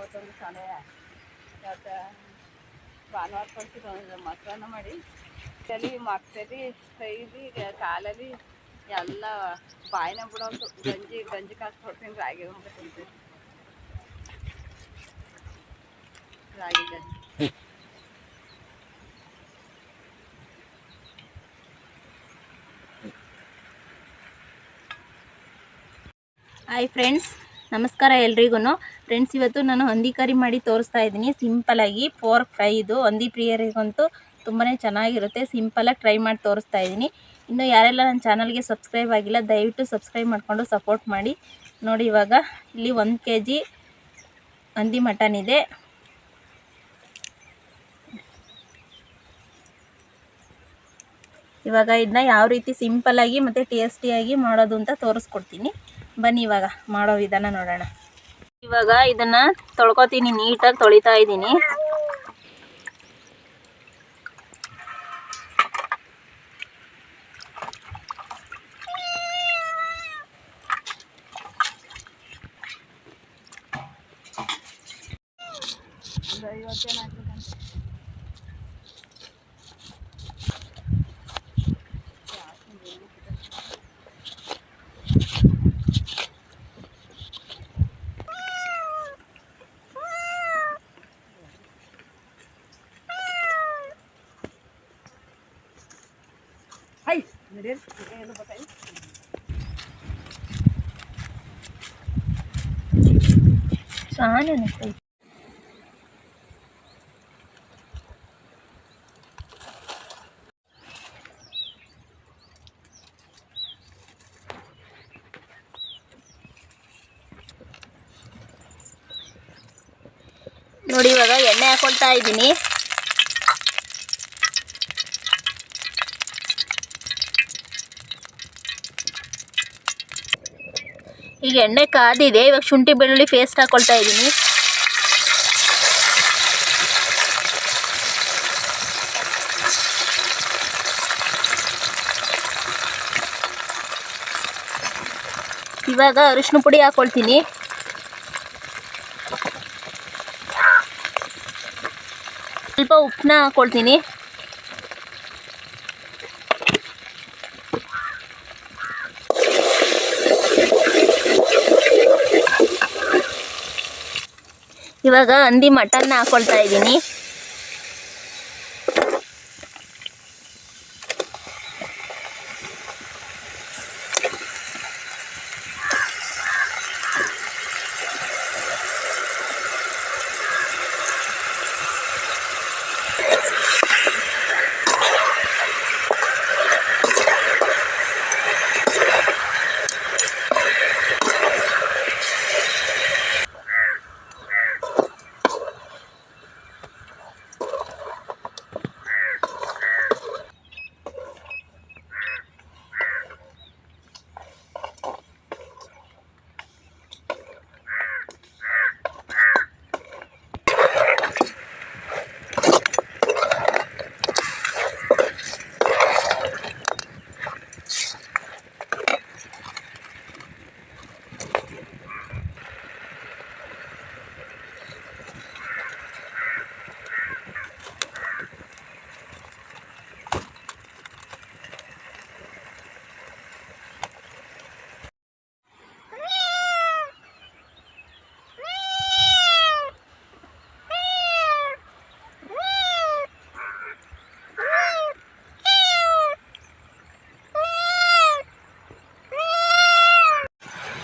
ಇವತ್ತೊಂದು ಸಮಯ ಇವತ್ತು ಭಾನುವಾರ ಕೊಡ್ತೀವಿ ಮೊಸರನ್ನ ಮಾಡಿ ತಲೆ ಮಕ್ಕಳಿ ಕೈಲಿ ಕಾಲಲ್ಲಿ ಎಲ್ಲ ಬಾಯಿನ ಬಿಡೋದು ಗಂಜಿ ಗಂಜಿ ಕಾಸು ಕೊಡ್ತೀನಿ ರಾಗಿ ಉಂಡೆ ತಿಂತೀನಿ ರಾಗಿ ಗಂಜಿ ಹಾಯ್ ಫ್ರೆಂಡ್ಸ್ ನಮಸ್ಕಾರ ಎಲ್ರಿಗೂ. ಫ್ರೆಂಡ್ಸ್ ಇವತ್ತು ನಾನು ಹಂದಿ ಕರಿ ಮಾಡಿ ತೋರಿಸ್ತಾ ಇದ್ದೀನಿ. ಸಿಂಪಲಾಗಿ ಫೋರ್ ಫ್ರೈ ಇದು. ಹಂದಿ ಪ್ರಿಯರಿಗಂತೂ ತುಂಬಾ ಚೆನ್ನಾಗಿರುತ್ತೆ. ಸಿಂಪಲಾಗಿ ಟ್ರೈ ಮಾಡಿ ತೋರಿಸ್ತಾ ಇದ್ದೀನಿ. ಇನ್ನು ಯಾರೆಲ್ಲ ನನ್ನ ಚಾನಲ್ಗೆ ಸಬ್ಸ್ಕ್ರೈಬ್ ಆಗಿಲ್ಲ, ದಯವಿಟ್ಟು ಸಬ್ಸ್ಕ್ರೈಬ್ ಮಾಡಿಕೊಂಡು ಸಪೋರ್ಟ್ ಮಾಡಿ. ನೋಡಿ, ಇವಾಗ ಇಲ್ಲಿ ಒಂದು ಕೆ ಜಿ ಹಂದಿ ಮಟನ್ ಇದೆ. ಇವಾಗ ಇದನ್ನ ಯಾವ ರೀತಿ ಸಿಂಪಲಾಗಿ ಮತ್ತು ಟೇಸ್ಟಿಯಾಗಿ ಮಾಡೋದು ಅಂತ ತೋರಿಸ್ಕೊಡ್ತೀನಿ. ಬನ್ನಿ ಇವಾಗ ಮಾಡೋ ವಿಧಾನ ನೋಡೋಣ. ಇವಾಗ ಇದನ್ನ ತೊಳ್ಕೊತೀನಿ ನೀಟಾಗಿ ತೊಳಿತಾ ಇದ್ದೀನಿ. ಒಂದು ಐವತ್ತೇನು ಹಾಕ್ಬೇಕಂತ ಹೈ ನಡೀರಿ ಏನು ಗೊತ್ತಾಯಿ ಸಾನೆ ಅನಿಸ್ತೈತೆ ನೋಡಿ ಇವಾಗ ಎಣ್ಣೆ ಹಾಕೊಳ್ತಾ ಇದ್ದೀನಿ ಈಗ ಎಣ್ಣೆ ಕಾದಿದೆ, ಇವಾಗ ಶುಂಠಿ ಬೆಳ್ಳುಳ್ಳಿ ಪೇಸ್ಟ್ ಹಾಕೊಳ್ತಾ ಇದ್ದೀನಿ. ಇವಾಗ ಅರಿಶಿನ ಪುಡಿ ಹಾಕೊಳ್ತೀನಿ. ಸ್ವಲ್ಪ ಉಪ್ಪನ್ನ ಹಾಕೊಳ್ತೀನಿ. ಇವಾಗ ಹಂದಿ ಮಟನ್ ಹಾಕೊಳ್ತಾ ಇದ್ದೀನಿ.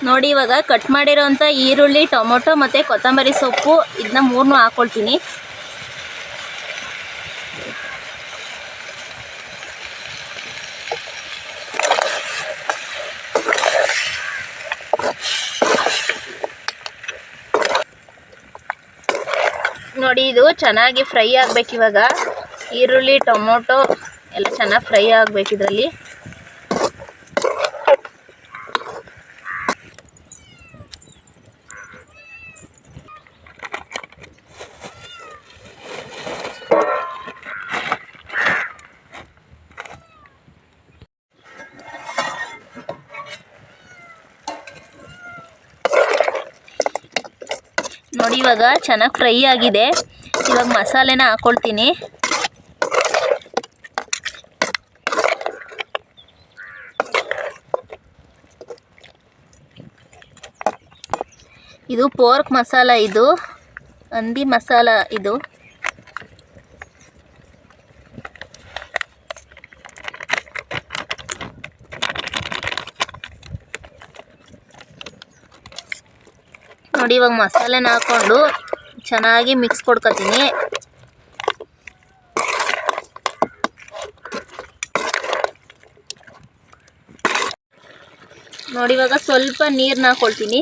ನೋಡಿ, ಇವಾಗ ಕಟ್ ಮಾಡಿರೋಂಥ ಈರುಳ್ಳಿ, ಟೊಮೊಟೊ ಮತ್ತು ಕೊತ್ತಂಬರಿ ಸೊಪ್ಪು ಇದನ್ನ ಮೂರನ್ನೂ ಹಾಕ್ಕೊಳ್ತೀನಿ ನೋಡಿ, ಇದು ಚೆನ್ನಾಗಿ ಫ್ರೈ ಆಗ್ಬೇಕು ಇವಾಗ ಈರುಳ್ಳಿ, ಟೊಮೊಟೊ ಎಲ್ಲ ಚೆನ್ನಾಗಿ ಫ್ರೈ ಆಗ್ಬೇಕು ಇದರಲ್ಲಿ ಇವಾಗ ಚೆನ್ನಾಗಿ ಫ್ರೈ ಆಗಿದೆ. ಇವಾಗ ಮಸಾಲೆನ ಹಾಕೊಳ್ತೀನಿ. ಇದು ಪೋರ್ಕ್ ಮಸಾಲ ಇದು. ಹಂದಿ ಮಸಾಲ ಇದು. ನೋಡಿ ಇವಾಗ ಮಸಾಲೆನ ಹಾಕೊಂಡು ಚೆನ್ನಾಗಿ ಮಿಕ್ಸ್ ಕೊಡ್ಕೊತೀನಿ. ನೋಡಿ ಇವಾಗ ಸ್ವಲ್ಪ ನೀರನ್ನ ಹಾಕ್ಕೊಳ್ತೀನಿ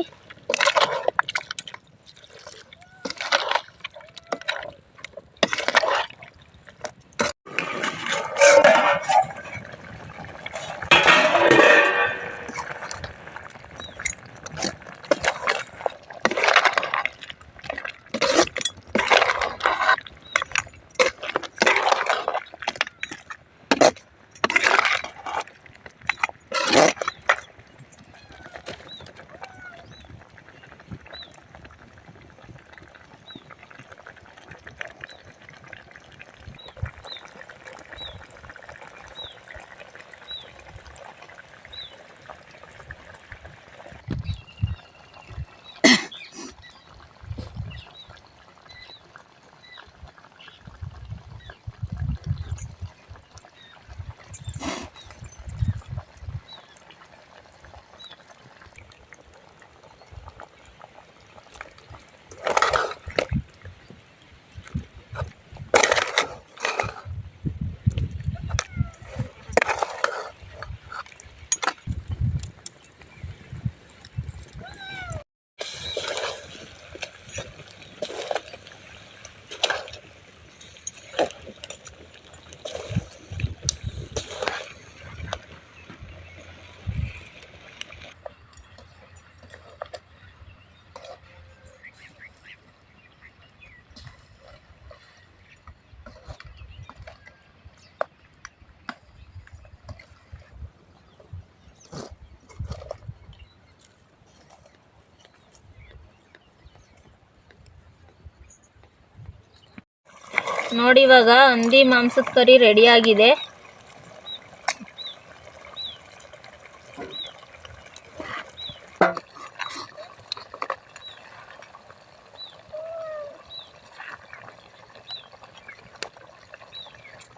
ನೋಡಿ ಇವಾಗ ಹಂದಿ ಮಾಂಸದ ಕರಿ ರೆಡಿಯಾಗಿದೆ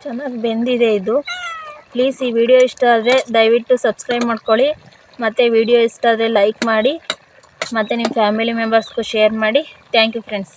ಚೆನ್ನಾಗಿ ಬೆಂದಿದೆ ಇದು. ಪ್ಲೀಸ್ ಈ ವಿಡಿಯೋ ಇಷ್ಟ ಆದರೆ ದಯವಿಟ್ಟು ಸಬ್ಸ್ಕ್ರೈಬ್ ಮಾಡ್ಕೊಳ್ಳಿ. ಮತ್ತು ವಿಡಿಯೋ ಇಷ್ಟ ಆದರೆ ಲೈಕ್ ಮಾಡಿ. ಮತ್ತು ನಿಮ್ಮ ಫ್ಯಾಮಿಲಿ ಮೆಂಬರ್ಸ್ಗೂ ಶೇರ್ ಮಾಡಿ. Thank you friends